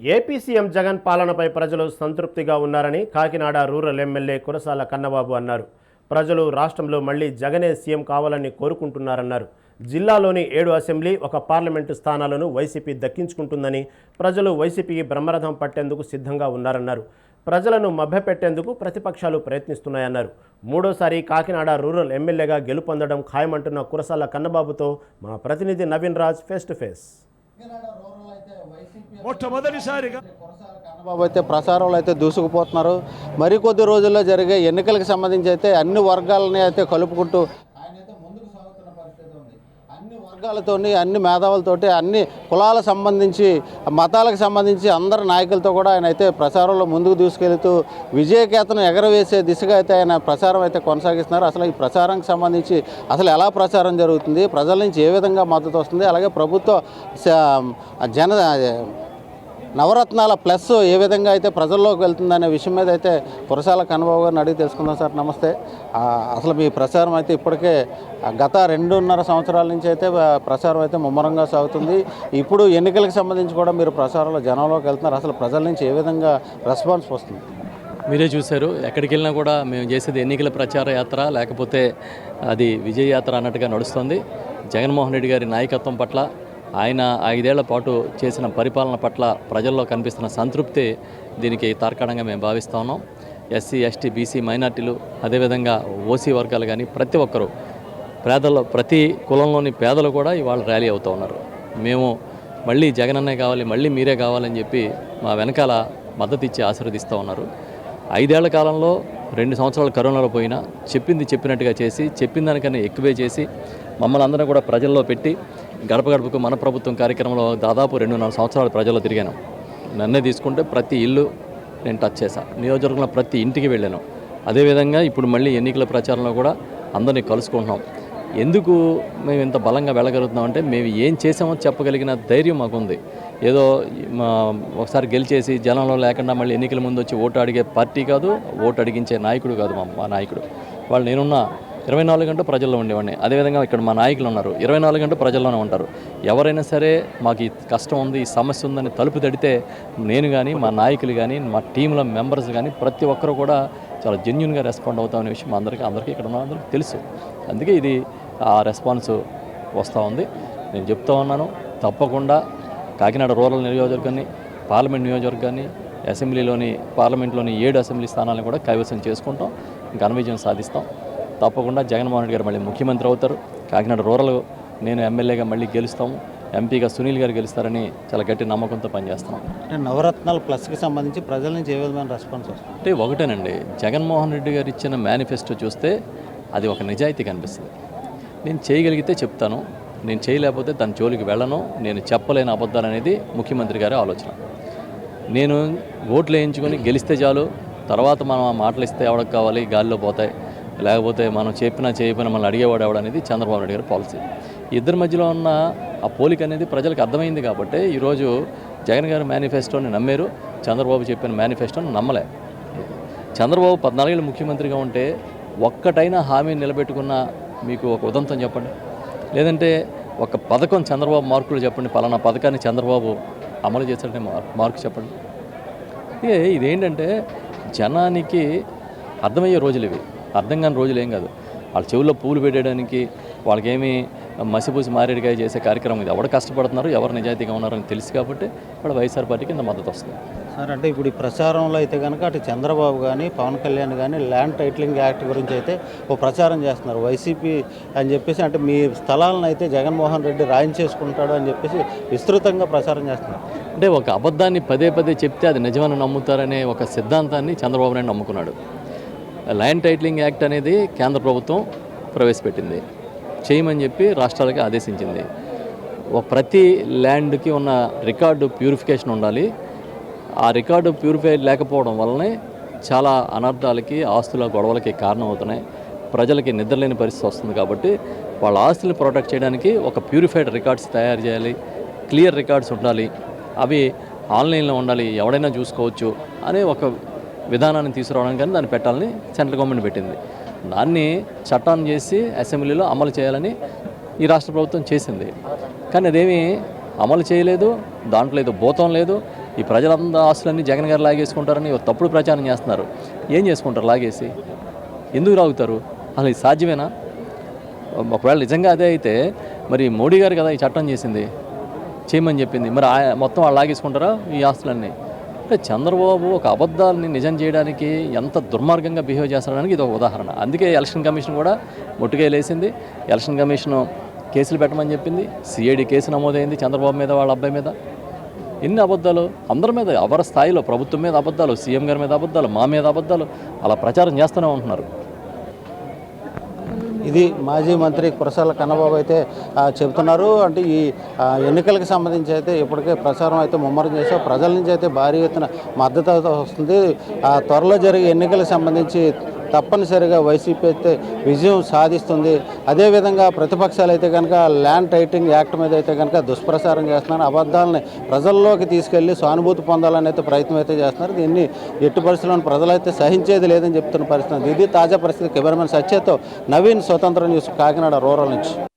AP CM Jagan పాలనపై ప్రజలు సంతృప్తిగా ఉన్నారని కాకినాడ రూరల్ ఎమ్మెల్యే కురసాల కన్నబాబు అన్నారు. ప్రజలు రాష్ట్రంలో మళ్ళీ జగనే సీఎం కావాలని కోరుకుంటున్నారన్నారు. జిల్లాలోని ఏడు అసెంబ్లీ ఒక పార్లమెంటు స్థానాలను వైసీపీ దక్కించుకుంటుందని ప్రజలు వైసీపీకి బ్రహ్మరథం పట్టేందుకు సిద్ధంగా ఉన్నారన్నారు. ప్రజలను మభ్యపెట్టేందుకు ప్రతిపక్షాలు ప్రయత్నిస్తున్నాయన్నారు. మూడోసారి కాకినాడ రూరల్ ఎమ్మెల్యేగా గెలుపొందడం ఖాయమంటున్న కురసాల కన్నబాబుతో మా ప్రతినిధి Naveen Raj face to face మొట్టమొదటిసారిగా బాబు అయితే ప్రసారంలో అయితే దూసుకుపోతున్నారు. మరికొద్ది రోజుల్లో జరిగే ఎన్నికలకు సంబంధించి అయితే అన్ని వర్గాలని అయితే కలుపుకుంటూ ఆయన అయితే ముందుకు సాగుతున్న పరిస్థితి ఉంది వర్గాలతో అన్ని మేధావులతోటి అన్ని కులాల సంబంధించి మతాలకు సంబంధించి అందరి నాయకులతో కూడా ఆయన అయితే ప్రచారంలో ముందుకు తీసుకెళ్తూ విజయకేతను ఎగరవేసే దిశగా అయితే ఆయన ప్రచారం అయితే కొనసాగిస్తున్నారు. అసలు ఈ ప్రచారానికి సంబంధించి అసలు ఎలా ప్రచారం జరుగుతుంది? ప్రజల నుంచి ఏ విధంగా మద్దతు వస్తుంది? అలాగే ప్రభుత్వ జన నవరత్నాల ప్లస్ ఏ విధంగా అయితే ప్రజల్లోకి వెళ్తుందనే విషయం మీద అయితే కురసాల కన్నబాబు గారిని అడిగి తెలుసుకుందాం సార్. నమస్తే. అసలు మీ ప్రచారం అయితే ఇప్పటికే గత రెండున్నర సంవత్సరాల నుంచి అయితే ప్రచారం అయితే ముమ్మరంగా సాగుతుంది. ఇప్పుడు ఎన్నికలకు సంబంధించి కూడా మీరు ప్రచారంలో జనంలోకి వెళ్తున్నారు. అసలు ప్రజల నుంచి ఏ విధంగా రెస్పాన్స్ వస్తుంది? మీరే చూశారు. ఎక్కడికి వెళ్ళినా కూడా మేము చేసేది ఎన్నికల ప్రచార యాత్ర లేకపోతే అది విజయ యాత్ర అన్నట్టుగా నడుస్తుంది. జగన్మోహన్ రెడ్డి గారి నాయకత్వం పట్ల ఆయన ఐదేళ్ళ పాటు చేసిన పరిపాలన పట్ల ప్రజల్లో కనిపిస్తున్న సంతృప్తి దీనికి తార్కాణంగా మేము భావిస్తూ ఉన్నాం. ఎస్సీ ఎస్టీ బీసీ మైనార్టీలు అదేవిధంగా ఓసీ వర్గాలు కానీ ప్రతి ఒక్కరూ పేదల్లో ప్రతి కులంలోని పేదలు కూడా ఇవాళ ర్యాలీ అవుతూ ఉన్నారు. మేము మళ్ళీ జగనన్నే కావాలి మళ్ళీ మీరే కావాలని చెప్పి మా వెనకాల మద్దతు ఇచ్చి ఆశీర్వదిస్తూ ఉన్నారు. ఐదేళ్ళ కాలంలో రెండు సంవత్సరాలు కరోనాలో పోయినా చెప్పింది చెప్పినట్టుగా చేసి చెప్పిన దానికన్నా ఎక్కువే చేసి మమ్మల్ని అందరం కూడా ప్రజల్లో పెట్టి గడప గడపకు మన ప్రభుత్వం కార్యక్రమంలో దాదాపు రెండున్నర సంవత్సరాలు ప్రజల్లో తిరిగాను. నన్నే తీసుకుంటే ప్రతి ఇల్లు నేను టచ్ చేశాను నియోజకవర్గంలో ప్రతి ఇంటికి వెళ్ళాను. అదేవిధంగా ఇప్పుడు మళ్ళీ ఎన్నికల ప్రచారంలో కూడా అందరినీ కలుసుకుంటున్నాం. ఎందుకు మేము ఇంత బలంగా వెళ్ళగలుగుతున్నాం అంటే మేము ఏం చేసామో చెప్పగలిగిన ధైర్యం మాకుంది. ఏదో మా ఒకసారి గెలిచేసి జనంలో లేకుండా మళ్ళీ ఎన్నికల ముందు వచ్చి ఓటు అడిగే పార్టీ కాదు ఓటు అడిగించే నాయకుడు కాదు మా మా నాయకుడు. వాళ్ళు నేనున్న ఇరవై నాలుగు గంటలు ప్రజల్లో ఉండేవాడిని. అదేవిధంగా ఇక్కడ మా నాయకులు ఉన్నారు. ఇరవై నాలుగు గంటలు ప్రజల్లోనే ఉంటారు. ఎవరైనా సరే మాకు ఈ కష్టం ఉంది ఈ సమస్య ఉందని తలుపు తడితే నేను కానీ మా నాయకులు కానీ మా టీంలో మెంబర్స్ కానీ ప్రతి ఒక్కరు కూడా చాలా జెన్యున్గా రెస్పాండ్ అవుతామనే విషయం అందరికీ అందరికీ ఇక్కడ ఉన్న అందరికీ తెలుసు. అందుకే ఇది ఆ రెస్పాన్స్ వస్తూ ఉంది. నేను చెప్తా ఉన్నాను తప్పకుండా కాకినాడ రూరల్ నియోజకవర్గాన్ని పార్లమెంట్ నియోజకవర్గాన్ని అసెంబ్లీలోని పార్లమెంట్లోని ఏడు అసెంబ్లీ స్థానాలను కూడా కైవసం చేసుకుంటాం ఘన విజయం సాధిస్తాం. తప్పకుండా జగన్మోహన్ రెడ్డి గారు మళ్ళీ ముఖ్యమంత్రి అవుతారు. కాకినాడ రూరల్ నేను ఎమ్మెల్యేగా మళ్ళీ గెలుస్తాము. ఎంపీగా సునీల్ గారు గెలుస్తారని చాలా గట్టి నమ్మకంతో పనిచేస్తున్నాం. అంటే నవరత్నాల ప్లస్కి సంబంధించి ప్రజల నుంచి ఏ విధమైన రెస్పాన్స్ వస్తుంది? అంటే ఒకటేనండి జగన్మోహన్ రెడ్డి గారు ఇచ్చిన మేనిఫెస్టో చూస్తే అది ఒక నిజాయితీ కనిపిస్తుంది. నేను చేయగలిగితే చెప్తాను నేను చేయలేకపోతే దాని జోలికి వెళ్ళను నేను చెప్పలేని అబద్ధాలు అనేది ముఖ్యమంత్రి గారి ఆలోచన. నేను ఓట్లు వేయించుకొని గెలిస్తే చాలు తర్వాత మనం ఆ మాటలు ఇస్తే ఎవరికి కావాలి గాలిలో పోతాయి. లేకపోతే మనం చెప్పినా చేయకపోయినా మనం అడిగేవాడు ఎవడనేది చంద్రబాబు నాయుడు గారి పాలసీ. ఇద్దరి మధ్యలో ఉన్న ఆ పోలిక అనేది ప్రజలకు అర్థమైంది కాబట్టి ఈరోజు జగన్ గారి మేనిఫెస్టోని నమ్మారు చంద్రబాబు చెప్పిన మేనిఫెస్టోని నమ్మలే. చంద్రబాబు పద్నాలుగేళ్ళు ముఖ్యమంత్రిగా ఉంటే ఒక్కటైనా హామీని నిలబెట్టుకున్న మీకు ఒక ఉదంతం చెప్పండి. లేదంటే ఒక పథకం చంద్రబాబు మార్కులు చెప్పండి పలానా పథకాన్ని చంద్రబాబు అమలు చేశాడని మార్కు చెప్పండి. ఇదేంటంటే జనానికి అర్థమయ్యే రోజులు ఇవి. అర్థం కాని రోజులు ఏం కాదు. వాళ్ళ చెవుల్లో పూలు పెట్టడానికి వాళ్ళకేమీ మసిపూసి మారేడుకాయ చేసే కార్యక్రమం ఇది. ఎవరు కష్టపడుతున్నారు ఎవరు నిజాయితీగా ఉన్నారని తెలుసు కాబట్టి వాళ్ళ వైఎస్ఆర్ పార్టీకి ఇంత మద్దతు వస్తుంది. సార్ అంటే ఇప్పుడు ఈ ప్రచారంలో అయితే కనుక అటు చంద్రబాబు కానీ పవన్ కళ్యాణ్ కానీ ల్యాండ్ టైటిలింగ్ యాక్ట్ గురించి అయితే ఓ ప్రచారం చేస్తున్నారు. వైసీపీ అని చెప్పేసి అంటే మీ స్థలాలను అయితే జగన్మోహన్ రెడ్డి రాయించేసుకుంటాడు అని చెప్పేసి విస్తృతంగా ప్రచారం చేస్తున్నారు. అంటే ఒక అబద్ధాన్ని పదే పదే చెప్తే అది నిజమని నమ్ముతారనే ఒక సిద్ధాంతాన్ని చంద్రబాబు నాయుడు నమ్ముకున్నాడు. ల్యాండ్ టైటిలింగ్ యాక్ట్ అనేది కేంద్ర ప్రభుత్వం ప్రవేశపెట్టింది. చేయమని చెప్పి రాష్ట్రాలకి ఆదేశించింది. ఒక ప్రతి ల్యాండ్కి ఉన్న రికార్డు ప్యూరిఫికేషన్ ఉండాలి. ఆ రికార్డు ప్యూరిఫై లేకపోవడం వల్లనే చాలా అనర్థాలకి ఆస్తుల గొడవలకి కారణం అవుతున్నాయి ప్రజలకి నిద్రలేని పరిస్థితి వస్తుంది కాబట్టి వాళ్ళ ఆస్తుల్ని ప్రొటెక్ట్ చేయడానికి ఒక ప్యూరిఫైడ్ రికార్డ్స్ తయారు చేయాలి. క్లియర్ రికార్డ్స్ ఉండాలి. అవి ఆన్లైన్లో ఉండాలి. ఎవడైనా చూసుకోవచ్చు అనే ఒక విధానాన్ని తీసుకురావడానికి కానీ దాన్ని పెట్టాలని సెంట్రల్ గవర్నమెంట్ పెట్టింది. దాన్ని చట్టాన్ని చేసి అసెంబ్లీలో అమలు చేయాలని ఈ రాష్ట్ర ప్రభుత్వం చేసింది. కానీ అదేమీ అమలు చేయలేదు దాంట్లో ఏదో భూతం లేదు. ఈ ప్రజలందరూ ఆస్తులన్నీ జగన్ గారు లాగేసుకుంటారని తప్పుడు ప్రచారం చేస్తున్నారు. ఏం చేసుకుంటారు లాగేసి? ఎందుకు లాగుతారు? అసలు ఇది సాధ్యమేనా? ఒకవేళ నిజంగా అదే అయితే మరి మోడీ గారు కదా ఈ చట్టం చేసింది? చేయమని చెప్పింది. మరి మొత్తం వాళ్ళు లాగేసుకుంటారా ఈ ఆస్తులన్నీ? అంటే చంద్రబాబు ఒక అబద్ధాలని నిజం చేయడానికి ఎంత దుర్మార్గంగా బిహేవ్ చేస్తాడానికి ఇది ఒక ఉదాహరణ. అందుకే ఎలక్షన్ కమిషన్ కూడా ముట్టుకేలేసింది ఎలక్షన్ కమిషన్ కేసులు పెట్టమని చెప్పింది. సిఐడి కేసు నమోదైంది చంద్రబాబు మీద వాళ్ళ అబ్బాయి మీద. ఎన్ని అబద్ధాలు అందరి మీద ఎవరి స్థాయిలో ప్రభుత్వం మీద అబద్ధాలు సీఎం గారి మీద అబద్ధాలు మా మీద అబద్ధాలు అలా ప్రచారం చేస్తూనే ఉంటున్నారు. ఇది మాజీ మంత్రి కురసాల కన్నబాబు అయితే చెబుతున్నారు. అంటే ఈ ఎన్నికలకు సంబంధించి అయితే ఇప్పటికే ప్రచారం అయితే ముమ్మరం చేశారు. ప్రజల నుంచి అయితే భారీ ఎత్తున మద్దతు వస్తుంది. ఆ త్వరలో జరిగే ఎన్నికలకు సంబంధించి తప్పనిసరిగా వైసీపీ అయితే విజయం సాధిస్తుంది. అదేవిధంగా ప్రతిపక్షాలు అయితే కనుక ల్యాండ్ టైటింగ్ యాక్ట్ మీద అయితే కనుక దుష్ప్రచారం చేస్తున్నారు. అబద్ధాలని ప్రజల్లోకి తీసుకెళ్ళి సానుభూతి పొందాలని అయితే ప్రయత్నం అయితే చేస్తున్నారు. దీన్ని ఎట్టి పరిస్థితుల్లో ప్రజలైతే సహించేది లేదని చెప్తున్న పరిస్థితి. ఇది తాజా పరిస్థితి. కెమెరామెన్ సత్యతో నవీన్ స్వతంత్ర న్యూస్ కాకినాడ రూరల్ నుంచి.